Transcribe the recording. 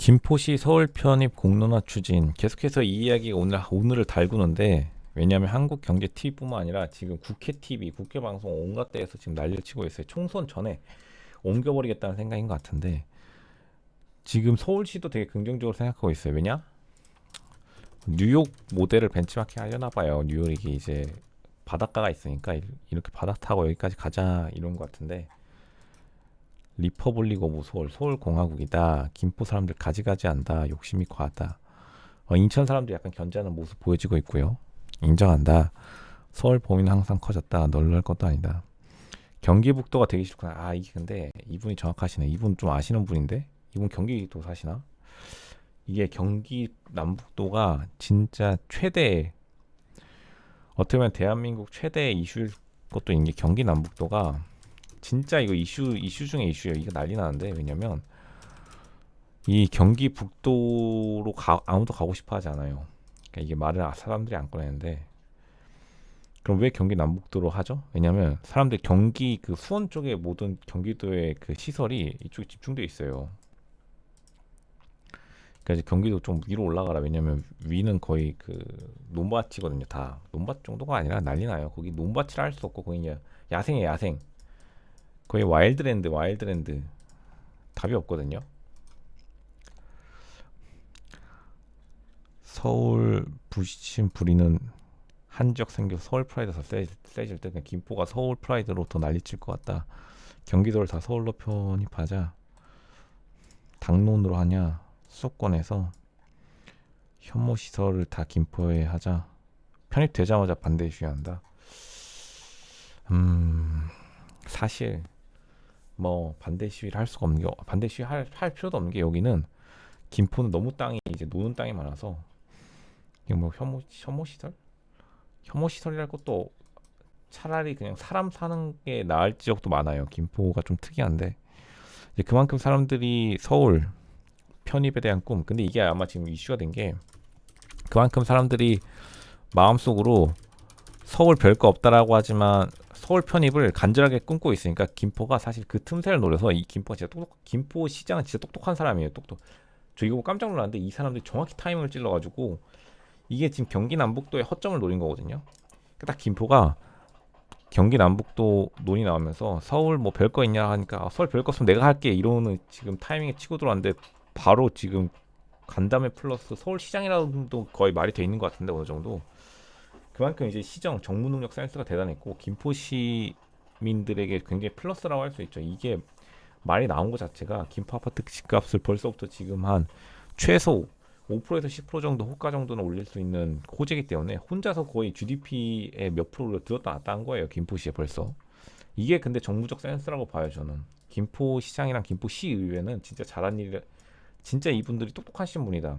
김포시 서울 편입 공론화 추진 계속해서 이 이야기가 오늘 오늘을 달구는데 왜냐하면 한국 경제 TV뿐만 아니라 지금 국회 TV, 국회 방송 온갖 데에서 지금 난리를 치고 있어요. 총선 전에 옮겨버리겠다는 생각인 것 같은데 지금 서울시도 되게 긍정적으로 생각하고 있어요. 왜냐? 뉴욕 모델을 벤치마킹 하려나 봐요. 뉴욕이 이제 바닷가가 있으니까 이- 이렇게 바다 타고 여기까지 가자 이런 것 같은데 리퍼블릭 오브 서울 서울 공화국이다. 김포 사람들 가지가지 한다. 욕심이 과하다. 어, 인천 사람들 약간 견제하는 모습 보여지고 있고요. 인정한다. 서울 범위는 항상 커졌다. 널널 것도 아니다. 경기북도가 되게 싫구나. 아 이게 근데 이분이 정확하시네. 이분 좀 아시는 분인데? 이분 경기도 사시나? 이게 경기 남북도가 진짜 최대 어떻게 보면 대한민국 최대 이슈일 것도 있는 게 경기 남북도가 진짜 이거 이슈 이슈 중에 이슈예요. 이거 난리 나는데 왜냐면 이 경기 북도로 가, 아무도 가고 싶어 하지 않아요. 그러니까 이게 말을 아- 사람들이 안 꺼내는데 그럼 왜 경기 남북도로 하죠? 왜냐면 사람들 경기 그 수원 쪽에 모든 경기도의 그 시설이 이쪽에 집중돼 있어요. 그러니까 이제 경기도 좀 위로 올라가라. 왜냐면 위는 거의 그 논밭이거든요. 다 논밭 정도가 아니라 난리 나요. 거기 논밭이라 할 수 없고 거기 야생이에요. 야생. 거의 와일드랜드, 와일드랜드. 답이 없거든요. 서울 부신 부리는 한적 생겨 서울 프라이드에서 세, 세질 때 그냥 김포가 서울 프라이드로 더 난리칠 것 같다. 경기도를 다 서울로 편입하자. 당론으로 하냐? 수도권에서 혐오 시설을 다 김포에 하자. 편입되자마자 반대 시위한다. 음 사실 뭐 반대 시위를 할 수가 없는 게 반대 시위 할, 할 필요도 없는 게 여기는 김포는 너무 땅이 이제 노는 땅이 많아서 이게 뭐 혐오 혐오 시설? 혐오 시설이랄 것도 차라리 그냥 사람 사는 게 나을 지역도 많아요. 김포가 좀 특이한데 이제 그만큼 사람들이 서울 편입에 대한 꿈. 근데 이게 아마 지금 이슈가 된 게 그만큼 사람들이 마음속으로 서울 별거 없다라고 하지만 서울 편입을 간절하게 꿈꾸고 있으니까 김포가 사실 그 틈새를 노려서 이 김포가 진짜 똑똑 김포 시장은 진짜 똑똑한 사람이에요. 똑똑. 저 이거 깜짝 놀랐는데 이 사람들이 정확히 타이밍을 찔러가지고 이게 지금 경기 남북도의 허점을 노린 거거든요. 그딱 김포가 경기 남북도 논의 나오면서 서울 뭐 별 거 있냐 하니까 아, 서울 별 거 없으면 내가 할게 이러는 지금 타이밍에 치고 들어왔는데 바로 지금 간담회 플러스 서울 시장이라도 거의 말이 돼 있는 것 같은데 어느 정도 그만큼 이제 시정 정무 능력 센스가 대단했고 김포 시민들에게 굉장히 플러스라고 할 수 있죠. 이게 말이 나온 것 자체가 김포 아파트 집값을 벌써부터 지금 한 최소 5%에서 10% 정도 호가 정도는 올릴 수 있는 호재이기 때문에 혼자서 거의 GDP의 몇 프로를 들었다 놨다 한 거예요. 김포시에 벌써. 이게 근데 정무적 센스라고 봐요, 저는. 김포시장이랑 김포시의회는 진짜 잘한 일, 진짜 이분들이 똑똑하신 분이다.